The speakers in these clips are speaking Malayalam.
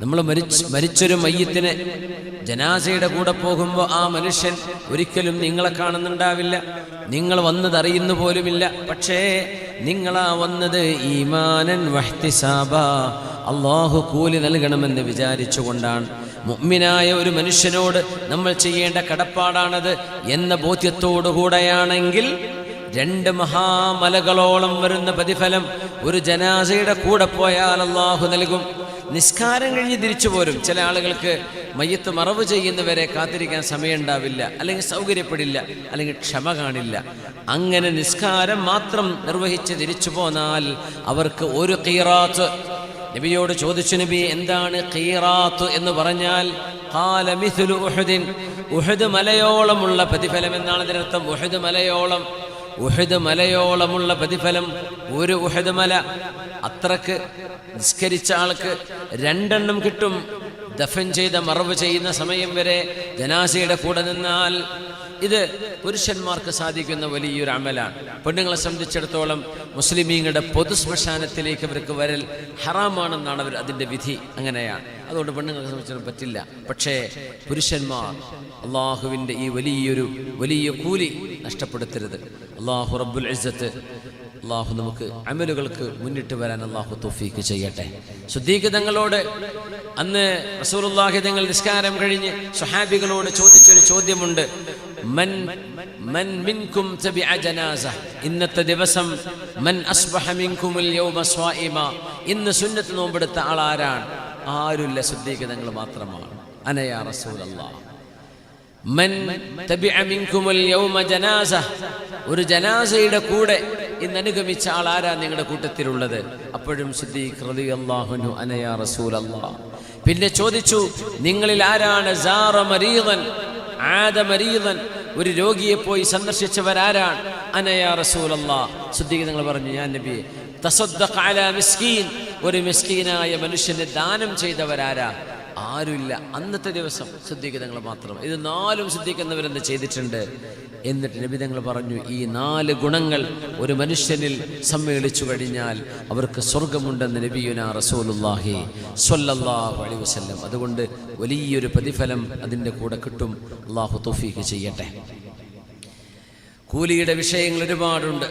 നമ്മൾ മരിച്ച് മരിച്ചൊരു മയ്യത്തിന് ജനാസയുടെ കൂടെ പോകുമ്പോൾ ആ മനുഷ്യൻ ഒരിക്കലും നിങ്ങളെ കാണുന്നുണ്ടാവില്ല. നിങ്ങൾ വന്നത് അറിയുന്നു പോലുമില്ല. പക്ഷേ നിങ്ങളാ വന്നത് ഈമാനൻ വഹ്തിസാബ. അള്ളാഹു കൂലി നൽകണമെന്ന് വിചാരിച്ചുകൊണ്ടാണ്. മുഅ്മിനായ ഒരു മനുഷ്യനോട് നമ്മൾ ചെയ്യേണ്ട കടപ്പാടാണത് എന്ന ബോധ്യത്തോടുകൂടെയാണെങ്കിൽ രണ്ട് മഹാമലകളോളം വരുന്ന പ്രതിഫലം ഒരു ജനാസയുടെ കൂടെ പോയാൽ അള്ളാഹു നൽകും. നിസ്കാരം കഴിഞ്ഞ് തിരിച്ചു പോരും. ചില ആളുകൾക്ക് മയ്യത്ത് മറവ് ചെയ്യുന്നവരെ കാത്തിരിക്കാൻ സമയമുണ്ടാവില്ല അല്ലെങ്കിൽ സൗകര്യപ്പെടില്ല അല്ലെങ്കിൽ ക്ഷമ കാണില്ല. അങ്ങനെ നിസ്കാരം മാത്രം നിർവഹിച്ച് തിരിച്ചു പോന്നാൽ അവർക്ക് ഒരു കീറാത്ത് നബിയോട് ചോദിച്ചു നബി എന്താണ് കീറാത്ത് എന്ന് പറഞ്ഞാൽ? ഉഹുദ് മലയോളമുള്ള പ്രതിഫലം എന്നാണ് ഇതിനർത്ഥം ഉഹുദ് മലയോളം ഉഹുദ് മലയോളമുള്ള പ്രതിഫലം ഒരു ഉഹദ് മല. അത്രയ്ക്ക് നിസ്കരിച്ച ആൾക്ക് രണ്ടെണ്ണം കിട്ടും. ദഫൻ ചെയ്ത മറവ് ചെയ്യുന്ന സമയം വരെ ജനാസയുടെ കൂടെ നിന്നാൽ ഇത് പുരുഷന്മാർക്ക് സാധിക്കുന്ന വലിയൊരു അമലാണ്. പെണ്ണുങ്ങളെ സംബന്ധിച്ചിടത്തോളം മുസ്ലിമീങ്ങളുടെ പൊതു ശ്മശാനത്തിലേക്ക് അവർക്ക് വരൽ ഹറാമാണെന്നാണ് അവർ അതിന്റെ വിധി. അങ്ങനെയാണ്. അതുകൊണ്ട് പെണ്ണുങ്ങളെ സംബന്ധിച്ചിടത്തോളം പറ്റില്ല. പക്ഷേ പുരുഷന്മാർ അള്ളാഹുവിന്റെ ഈ വലിയൊരു വലിയ കൂലി നഷ്ടപ്പെടുത്തരുത്. അള്ളാഹു റബ്ബുൽ ഇസ്സത്ത് അള്ളാഹു നമുക്ക് അമലുകൾക്ക് മുന്നിട്ട് വരാൻ അള്ളാഹു തോഫീക്ക് ചെയ്യട്ടെ. ശുദ്ധീകൃതങ്ങളോട് അന്ന് റസൂലുള്ളാഹി തങ്ങൾ നിസ്കാരം കഴിഞ്ഞ് സുഹാബികളോട് ചോദിച്ചൊരു ചോദ്യമുണ്ട്. മൻ മൻ ഇന്നത്തെ ദിവസം മൻ അസ്ബഹ യൗമ ഇന്ന് സുന്നത്ത് നോമ്പെടുത്ത ആളാരാണ്? ആരുമില്ല ശുദ്ധീകൃതങ്ങൾ മാത്രമാണ്. അനയാ ജനാസ. ഒരു ജനാസയുടെ കൂടെ ഇന്ന് അനുഗമിച്ച ആൾ ആരാ നിങ്ങളുടെ കൂട്ടത്തിലുള്ളത്? അപ്പോഴും റളിയല്ലാഹുനു അനയാ റസൂലല്ലാഹ്. പിന്നെ ചോദിച്ചു നിങ്ങളിൽ ആരാണ്? സാറ മരീദൻ ആദ മരീദൻ ഒരു രോഗിയെ പോയി സന്ദർശിച്ചവരാരാണ്? അനയാ റസൂൽ സിദ്ദീഖ് നിങ്ങൾ പറഞ്ഞു ഞാൻ നബിയെ തസദ്ദഖ അലാ മിസ്കീൻ ഒരു മിസ്കീനായ മനുഷ്യന് ദാനം ചെയ്തവരാരാ? ആരുമില്ല. അന്നത്തെ ദിവസം ശുദ്ധീകരണങ്ങൾ മാത്രം. ഇത് നാലും ശുദ്ധീകരിക്കുന്നവരെന്ത് ചെയ്തിട്ടുണ്ട്? എന്നിട്ട് നിബിതങ്ങൾ പറഞ്ഞു ഈ നാല് ഗുണങ്ങൾ ഒരു മനുഷ്യനിൽ സമ്മേളിച്ചു കഴിഞ്ഞാൽ അവർക്ക് സ്വർഗമുണ്ടെന്ന് നബിയുന റസൂലുല്ലാഹി സ്വല്ലല്ലാഹു അലൈഹി വസല്ലം. അതുകൊണ്ട് വലിയൊരു പ്രതിഫലം അതിന്റെ കൂടെ കിട്ടും. അള്ളാഹു തൗഫീഖ് ചെയ്യട്ടെ. കൂലിയുടെ വിഷയങ്ങൾ ഒരുപാടുണ്ട്.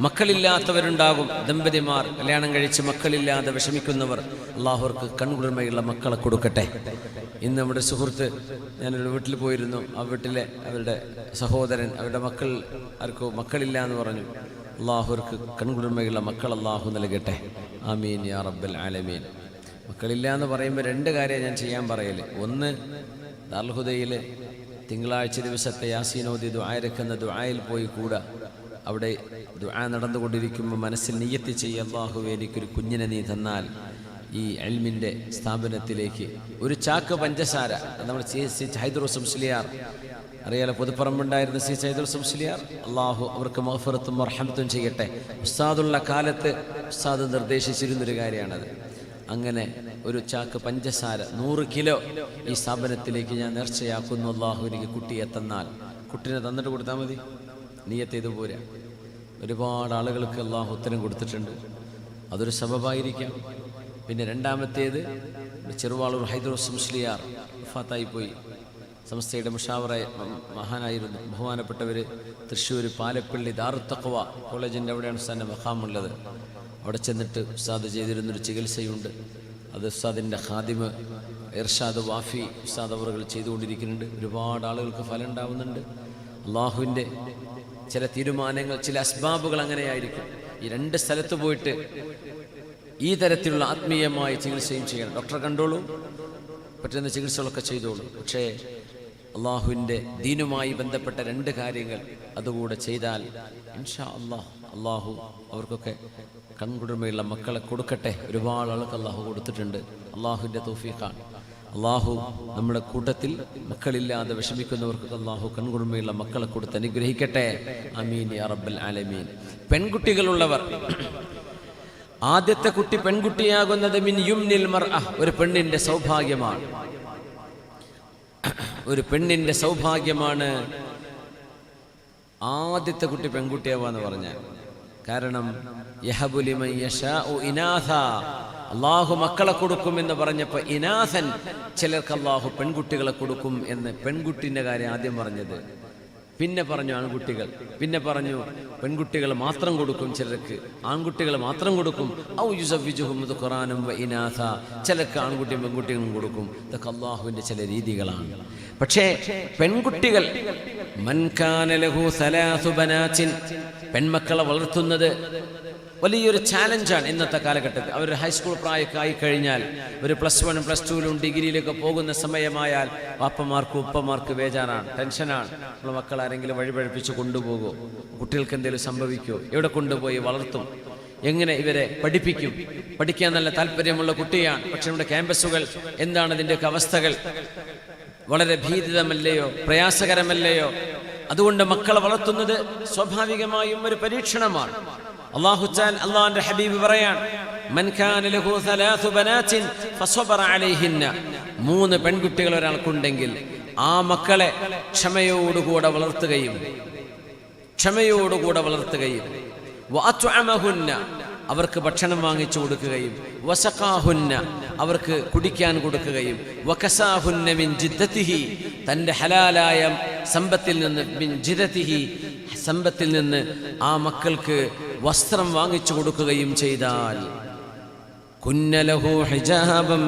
മക്കളില്ലാത്തവരുണ്ടാകും ദമ്പതിമാർ. കല്യാണം കഴിച്ച് മക്കളില്ലാതെ വിഷമിക്കുന്നവർ. അള്ളാഹുർക്ക് കൺകുളിർമയുള്ള മക്കളെ കൊടുക്കട്ടെ. ഇന്ന് നമ്മുടെ സുഹൃത്ത് ഞാനൊരു വീട്ടിൽ പോയിരുന്നു. ആ വീട്ടിലെ അവരുടെ സഹോദരൻ അവരുടെ മക്കൾ ആർക്കോ മക്കളില്ല എന്ന് പറഞ്ഞു. അള്ളാഹുർക്ക് കൺകുളിർമയുള്ള മക്കൾ അള്ളാഹു നൽകട്ടെ. ആമീൻ യാ റബ്ബൽ ആലമീൻ. മക്കളില്ല എന്ന് പറയുമ്പോൾ രണ്ട് കാര്യം ഞാൻ ചെയ്യാൻ പറയൽ. ഒന്ന് ദാൽഹുദയിൽ തിങ്കളാഴ്ച ദിവസത്തെ യാസീനോദി ദുആരക്കുന്ന ദുആയിൽ പോയി കൂടാ. അവിടെ ദുആ നടന്നുകൊണ്ടിരിക്കുമ്പോൾ മനസ്സിൽ നീയത്തി ചെയ്യ അള്ളാഹു എനിക്കൊരു കുഞ്ഞിനെ നീ തന്നാൽ ഈ അൽമിന്റെ സ്ഥാപനത്തിലേക്ക്. ഒരു ചാക്ക് പഞ്ചസാര. നമ്മൾ സി സി ഹൈദർ അറിയാലോ പുതുപ്പറമ്പുണ്ടായിരുന്ന സി സൈദുൽ സംസ്ലിയാർ അള്ളാഹു അവർക്ക് മഹഫറത്തും മർഹമത്തും ചെയ്യട്ടെ. ഉസ്താദുള്ള കാലത്ത് ഉസ്താദ് നിർദ്ദേശിച്ചിരുന്നൊരു കാര്യമാണത് അങ്ങനെ ഒരു ചാക്ക് പഞ്ചസാര നൂറ് കിലോ ഈ സ്ഥാപനത്തിലേക്ക് ഞാൻ നേർച്ചയാക്കുന്നു. അള്ളാഹു എനിക്ക് കുട്ടിയെ തന്നാൽ. കുട്ടിനെ തന്നിട്ട് കൊടുത്താൽ മതി. നീയത്ത് ഇതുപോലെ ഒരുപാട് ആളുകൾക്ക് അള്ളാഹു ഉത്തരം കൊടുത്തിട്ടുണ്ട്. അതൊരു സബബായിരിക്കാം. പിന്നെ രണ്ടാമത്തേത് ചെറുവാളൂർ ഹൈദ്രോസ് മുസ്ലിയാർ ഫാത്തായി പോയി. സംസ്ഥയുടെ മുഷാവറായ മഹാനായിരുന്നു. ബഹുമാനപ്പെട്ടവർ തൃശ്ശൂർ പാലപ്പള്ളി ദാറുത്തക്കവ കോളേജിന്റെ അവിടെയാണ് ഉസ്താദിന്റെ മഹാമുള്ളത് അവിടെ ചെന്നിട്ട് ഉസ്താദ് ചെയ്തിരുന്നൊരു ചികിത്സയുണ്ട്. അത് ഉസ്താദിന്റെ ഖാദിമ് ഇർഷാദ് വാഫി ഉസ്താദ് അവറുകൾ ചെയ്തുകൊണ്ടിരിക്കുന്നുണ്ട്. ഒരുപാട് ആളുകൾക്ക് ഫലം ഉണ്ടാവുന്നുണ്ട് അള്ളാഹുവിന്റെ ചില തീരുമാനങ്ങൾ ചില അസ്ബാബുകൾ അങ്ങനെയായിരിക്കും. ഈ രണ്ട് സ്ഥലത്ത് പോയിട്ട് ഈ തരത്തിലുള്ള ആത്മീയമായ ചികിത്സയും ചെയ്യണം. ഡോക്ടർ കണ്ടോളൂ. പറ്റുന്ന ചികിത്സകളൊക്കെ ചെയ്തോളൂ. പക്ഷേ അള്ളാഹുവിന്റെ ദീനുമായി ബന്ധപ്പെട്ട രണ്ട് കാര്യങ്ങൾ അതുകൂടെ ചെയ്താൽ ഇൻഷാ അള്ളാഹ് അള്ളാഹു അവർക്കൊക്കെ കൺകുടുമയുള്ള മക്കളെ കൊടുക്കട്ടെ. ഒരുപാട് ആൾക്ക് അള്ളാഹു കൊടുത്തിട്ടുണ്ട്. അള്ളാഹുവിന്റെ തൗഫീഖാണ്. അള്ളാഹു നമ്മുടെ കൂട്ടത്തിൽ മക്കളില്ലാതെ വിഷമിക്കുന്നവർക്ക് അള്ളാഹു കൺകുടുമയുള്ള മക്കളെ കൊടുത്ത് അനുഗ്രഹിക്കട്ടെ. അമീൻ യാ അലമീൻ പെൺകുട്ടികളുള്ളവർ. ആദ്യത്തെ കുട്ടി പെൺകുട്ടിയാകുന്നത് മിൻ യുംനിൽ ഒരു പെണ്ണിന്റെ സൗഭാഗ്യമാണ്. ഒരു പെണ്ണിന്റെ സൗഭാഗ്യമാണ് ആദ്യത്തെ കുട്ടി പെൺകുട്ടിയാവാന്ന് പറഞ്ഞാൽ. കാരണം അള്ളാഹു മക്കളെ കൊടുക്കും എന്ന് പറഞ്ഞപ്പോൾ ഇനാഥൻ ചിലർക്ക് അള്ളാഹു പെൺകുട്ടികളെ കൊടുക്കും എന്ന് പെൺകുട്ടിന്റെ കാര്യം ആദ്യം പറഞ്ഞത്. പിന്നെ പറഞ്ഞു ആൺകുട്ടികൾ. പിന്നെ പറഞ്ഞു പെൺകുട്ടികൾ മാത്രം കൊടുക്കും ചിലർക്ക്. ആൺകുട്ടികൾ മാത്രം കൊടുക്കും. ഔ യുസവിജുഹും ഖുറാനും ഇനാഥ. ചിലർക്ക് ആൺകുട്ടിയും പെൺകുട്ടികളും കൊടുക്കും. ഇതൊക്കെ അള്ളാഹുവിന്റെ ചില രീതികളാണ്. പക്ഷേ പെൺകുട്ടികൾ മൻകാനലഹു സലാസു ബനാച്ചിൻ പെൺമക്കളെ വളർത്തുന്നത് വലിയൊരു ചാലഞ്ചാണ് ഇന്നത്തെ കാലഘട്ടത്തിൽ. അവർ ഹൈസ്കൂൾ പ്രായമൊക്കെ ആയി കഴിഞ്ഞാൽ ഒരു പ്ലസ് വൺ പ്ലസ് ടുവിലും ഡിഗ്രിയിലൊക്കെ പോകുന്ന സമയമായാൽ വാപ്പമാർക്ക് ഉപ്പമാർക്ക് ബേജാറാണ് ടെൻഷനാണ് നമ്മളെ മക്കൾ ആരെങ്കിലും വഴിപഴപ്പിച്ച് കൊണ്ടുപോകുമോ കുട്ടികൾക്ക് എന്തെങ്കിലും സംഭവിക്കുമോ എവിടെ കൊണ്ടുപോയി വളർത്തും? എങ്ങനെ ഇവരെ പഠിപ്പിക്കും? പഠിക്കാൻ നല്ല താല്പര്യമുള്ള കുട്ടിയാണ്. പക്ഷെ നമ്മുടെ ക്യാമ്പസുകൾ എന്താണ് ഇതിന്റെയൊക്കെ അവസ്ഥകൾ? വളരെ ഭീതിതമല്ലയോ? പ്രയാസകരമല്ലയോ? അതുകൊണ്ട് മക്കളെ വളർത്തുന്നത് സ്വാഭാവികമായും ഒരു പരീക്ഷണമാണ്. അള്ളാഹു അള്ളാഹിന്റെ ഹബീബ് പറയാണ്. മൂന്ന് പെൺകുട്ടികൾ ഒരാൾക്കുണ്ടെങ്കിൽ ആ മക്കളെ ക്ഷമയോടുകൂടെ വളർത്തുകയും ക്ഷമയോടുകൂടെ വളർത്തുകയും അവർക്ക് ഭക്ഷണം വാങ്ങിച്ചു കൊടുക്കുകയും വസഖാഹുന്ന. അവർക്ക് കുടിക്കാൻ കൊടുക്കുകയും വകസാഹുന്ന മിൻ ജിദ്ദത്തിഹി തന്റെ ഹലാലായ സമ്പത്തിൽ നിന്ന് മിൻ ജിദത്തിഹി സമ്പത്തിൽ നിന്ന് ആ മക്കൾക്ക് വസ്ത്രം വാങ്ങിച്ചു കൊടുക്കുകയും ചെയ്താൽ. കുന്നലഹു ഹിജാബം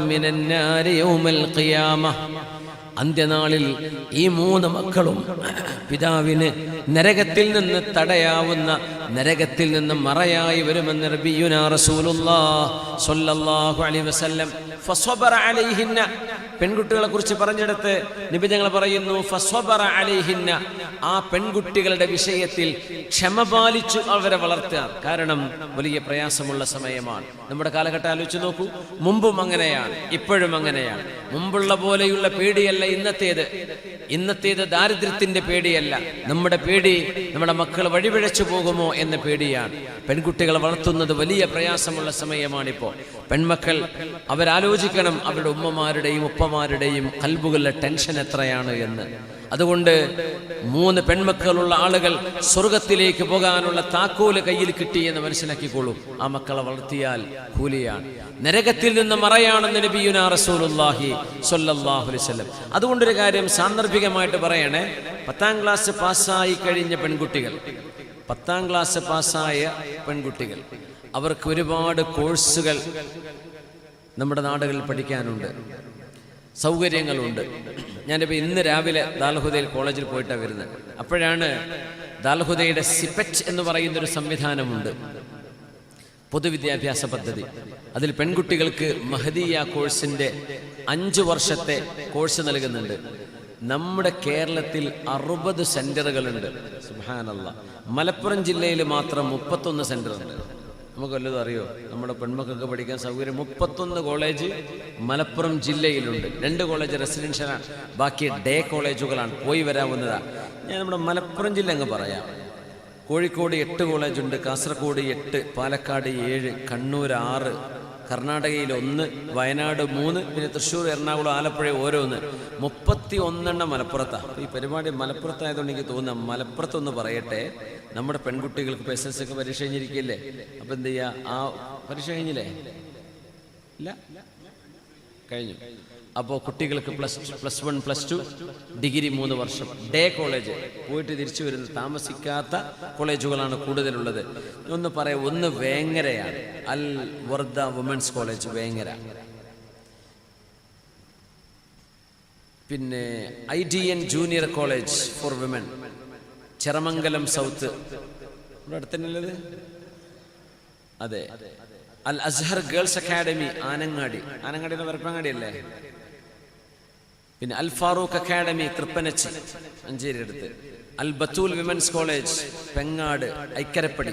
അന്ത്യനാളിൽ ഈ മൂന്ന് മക്കളും പിതാവിന് നരകത്തിൽ നിന്ന് തടയാവുന്ന നരകത്തിൽ നിന്ന് മറയായി വരുമെന്ന് നബിയുനാ റസൂലുള്ളാഹ് സ്വല്ലല്ലാഹു അലൈഹി വസല്ലം ഫസ്വബറ അലൈഹിന്ന. പെൺകുട്ടികളെ കുറിച്ച് പറഞ്ഞെടുത്ത് നിബിധങ്ങൾ പറയുന്നു ഫസ്വബറ അലൈഹിന്ന. ആ പെൺകുട്ടികളുടെ വിഷയത്തിൽ ക്ഷമ പാലിച്ചു അവരെ വളർത്തുക. കാരണം വലിയ പ്രയാസമുള്ള സമയമാണ്. നമ്മുടെ കാലഘട്ടം ആലോചിച്ച് നോക്കൂ. മുമ്പും അങ്ങനെയാണ്. ഇപ്പോഴും അങ്ങനെയാണ്. മുമ്പുള്ള പോലെയുള്ള പേടിയല്ല ഇന്നത്തേത്. ഇന്നത്തേത് ദാരിദ്ര്യത്തിന്റെ പേടിയല്ല. നമ്മുടെ പേടി നമ്മുടെ മക്കൾ വഴിപിഴച്ചു പോകുമോ എന്ന പേടിയാണ്. പെൺകുട്ടികളെ വളർത്തുന്നത് വലിയ പ്രയാസമുള്ള സമയമാണിപ്പോൾ. പെൺമക്കൾ അവരാലോചിക്കണം അവരുടെ ഉമ്മമാരുടെയും ഉപ്പമാരുടെയും കൽബുകളിലെ ടെൻഷൻ എത്രയാണ് എന്ന്. അതുകൊണ്ട് മൂന്ന് പെൺമക്കളുള്ള ആളുകൾ സ്വർഗത്തിലേക്ക് പോകാനുള്ള താക്കോൽ കയ്യിൽ കിട്ടി എന്ന് മനസ്സിലാക്കിക്കോളൂ. ആ മക്കളെ വളർത്തിയാൽ കൂലിയാണ്. നരകത്തിൽ നിന്ന് മറയാണെന്ന് നബിയുനാ അലൈഹി വസല്ലം. അതുകൊണ്ടൊരു കാര്യം സാന്ദർഭികമായിട്ട് പറയണേ പത്താം ക്ലാസ് പാസ്സായി കഴിഞ്ഞ പെൺകുട്ടികൾ പത്താം ക്ലാസ് പാസ്സായ പെൺകുട്ടികൾ അവർക്ക് ഒരുപാട് കോഴ്സുകൾ നമ്മുടെ നാടുകളിൽ പഠിക്കാനുണ്ട്. സൗകര്യങ്ങളുണ്ട്. ഞാനിപ്പോൾ ഇന്ന് രാവിലെ ദാൽഹുദയിൽ കോളേജിൽ പോയിട്ടാണ് വരുന്നത്. അപ്പോഴാണ് ദാൽഹുദയുടെ സിപെറ്റ് എന്ന് പറയുന്നൊരു സംവിധാനമുണ്ട്. പൊതുവിദ്യാഭ്യാസ പദ്ധതി. അതിൽ പെൺകുട്ടികൾക്ക് മഹദീയ കോഴ്സിന്റെ അഞ്ച് വർഷത്തെ കോഴ്സ് നൽകുന്നുണ്ട്. നമ്മുടെ കേരളത്തിൽ അറുപത് സെന്ററുകളുണ്ട്. സുഹാനല്ല മലപ്പുറം ജില്ലയിൽ മാത്രം മുപ്പത്തൊന്ന് സെന്ററുണ്ട്. നമുക്ക് വല്ലതും അറിയോ? നമ്മുടെ പെൺമക്കൾക്ക് പഠിക്കാൻ സൗകര്യം മുപ്പത്തൊന്ന് കോളേജ് മലപ്പുറം ജില്ലയിലുണ്ട്. രണ്ട് കോളേജ് റെസിഡൻഷ്യലാണ് ബാക്കി ഡേ കോളേജുകളാണ്. പോയി വരാവുന്നതാണ് ഞാൻ നമ്മുടെ മലപ്പുറം ജില്ല അങ്ങ് പറയാം. കോഴിക്കോട് എട്ട് കോളേജുണ്ട്. കാസർഗോഡ് എട്ട് പാലക്കാട് ഏഴ് കണ്ണൂർ ആറ് കർണാടകയിൽ ഒന്ന് വയനാട് മൂന്ന് പിന്നെ തൃശ്ശൂർ എറണാകുളം ആലപ്പുഴ ഓരോന്ന്. മുപ്പത്തി ഒന്നെണ്ണം മലപ്പുറത്താണ് ഈ പരിപാടി മലപ്പുറത്തായതുകൊണ്ട് എനിക്ക് തോന്നുന്നു മലപ്പുറത്തൊന്ന് പറയട്ടെ. നമ്മുടെ പെൺകുട്ടികൾക്ക് ഇപ്പോൾ ഒക്കെ പരീക്ഷ കഴിഞ്ഞിരിക്കില്ലേ അപ്പം എന്ത് ചെയ്യുക ആ പരീക്ഷ കഴിഞ്ഞില്ലേ? ഇല്ല? കഴിഞ്ഞു. അപ്പോൾ കുട്ടികൾക്ക് plus two plus one plus two degree മൂന്ന് വർഷം. ഡേ കോളേജ് പോയിട്ട് തിരിച്ചു വരുന്ന താമസിക്കാത്ത കോളേജുകളാണ് കൂടുതലുള്ളത്. ഒന്ന് പറയാം ഒന്ന് വേങ്ങരയാണ് അൽ വർദ്ധ വുമൻസ് കോളേജ് വേങ്ങര. പിന്നെ I D N junior college for women Cheramangalam south. ഇവിടെ അടുത്തന്നെയുള്ളത് അതെ. Al Azhar girls academy Anangadi. ആനങ്ങാടിയുടെ Varappangadi അല്ലേ പിന്നെ അൽ ഫാറൂഖ് അക്കാഡമി തൃപ്പനച്ചി മഞ്ചേരി അടുത്ത്. Al Bathool women's college Pengad Aikkarappadi.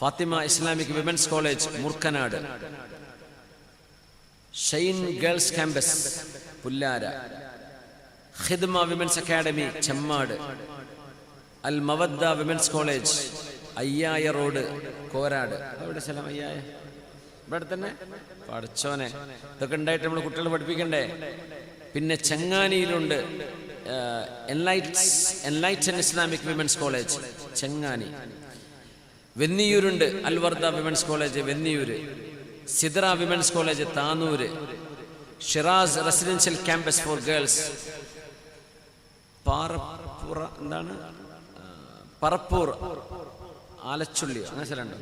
Fathima Islamic women's college Murkanad Shine girls campus Pullara. Khidma women's academy Chemmad. Al Mawadda women's college Ayyaya road Korad. അവിടെ സ്ഥലം അയ്യായ? ഇവിടെ തന്നെ? പഠിച്ചോനെ ഇതൊക്കെ ഉണ്ടായിട്ട് നമ്മൾ കുട്ടികളെ പഠിപ്പിക്കണ്ടേ? പിന്നെ ചെങ്ങാനിയിലുണ്ട് enlighten Islamic women's college Chengani. വെന്നിയൂരുണ്ട് Alwarda women's college Venniyur. Sidra women's college Tanur. Shiraz residential campus for girls. Parappura എന്താണ്? പറപ്പൂർ ആലച്ചുള്ളി അങ്ങനെ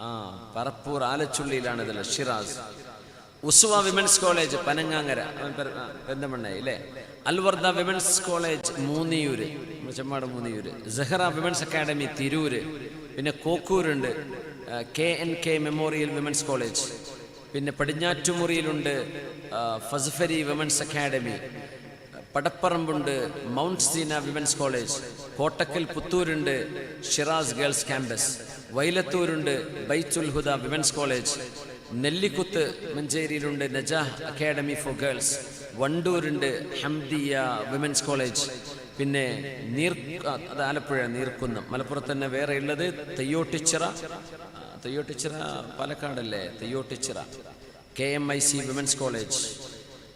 ആ പറപ്പൂർ ആലച്ചുള്ളിയിലാണ് ഇതിൽ ഷിറാസ്. ഉസുവ വിമൻസ് കോളേജ് പനങ്ങാങ്ങര അവൻ പെര- പെന്തമണ്ണ ഇല്ലേ? Alwarda women's college Moonniyur Chemmad Moonniyur. Sehra women's academy Tirur. പിന്നെ കോക്കൂരുണ്ട് K N K memorial women's college. പിന്നെ പടിഞ്ഞാറ്റുമുറിയിലുണ്ട് Fasafari women's academy. പടപ്പറമ്പുണ്ട് mount Seena women's college Kottakkal പുത്തൂരുണ്ട് Shiraz girls campus വൈലത്തൂരുണ്ട് ബൈത്തുൽ ഹുദ വിമൻസ് കോളേജ് നെല്ലിക്കുത്ത് മഞ്ചേരിയിലുണ്ട് നജാഹ് അക്കാഡമി ഫോർ ഗേൾസ് വണ്ടൂരുണ്ട് ഹംദിയ വിമൻസ് കോളേജ് പിന്നെ നീർ അത് ആലപ്പുഴ നീർക്കുന്നം. മലപ്പുറത്ത് തന്നെ വേറെ ഉള്ളത് Theyyottuchira. Theyyottuchira പാലക്കാടല്ലേ? Theyyottichira. K M I C women's college.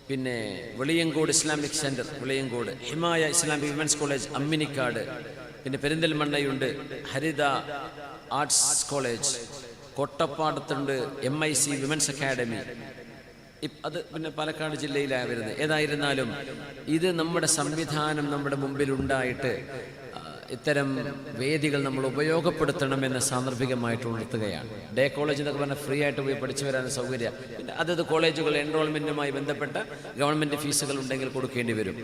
പിന്നെ Veliyankode Islamic centre Veliyankode. Himaya Islamic women's college Amminikkad. പിന്നെ പെരിന്തൽമണ്ണയുണ്ട് Haritha arts college. കൊട്ടപ്പാടത്തുണ്ട് M I C women's academy. അത് പിന്നെ പാലക്കാട് ജില്ലയിലാണ് വരുന്നത്. ഏതായിരുന്നാലും ഇത് നമ്മുടെ സംവിധാനം നമ്മുടെ മുമ്പിൽ ഉണ്ടായിട്ട് ഇത്തരം വേദികൾ നമ്മൾ ഉപയോഗപ്പെടുത്തണമെന്ന് സാന്ദർഭികമായിട്ട് ഉണർത്തുകയാണ്. ഡേ കോളേജ് എന്നൊക്കെ പറഞ്ഞാൽ ഫ്രീ ആയിട്ട് പോയി പഠിച്ചു വരാൻ സൗകര്യം. പിന്നെ അതത് കോളേജുകൾ എൻറോൾമെന്റുമായി ബന്ധപ്പെട്ട ഗവൺമെന്റ് ഫീസുകൾ ഉണ്ടെങ്കിൽ കൊടുക്കേണ്ടി വരും.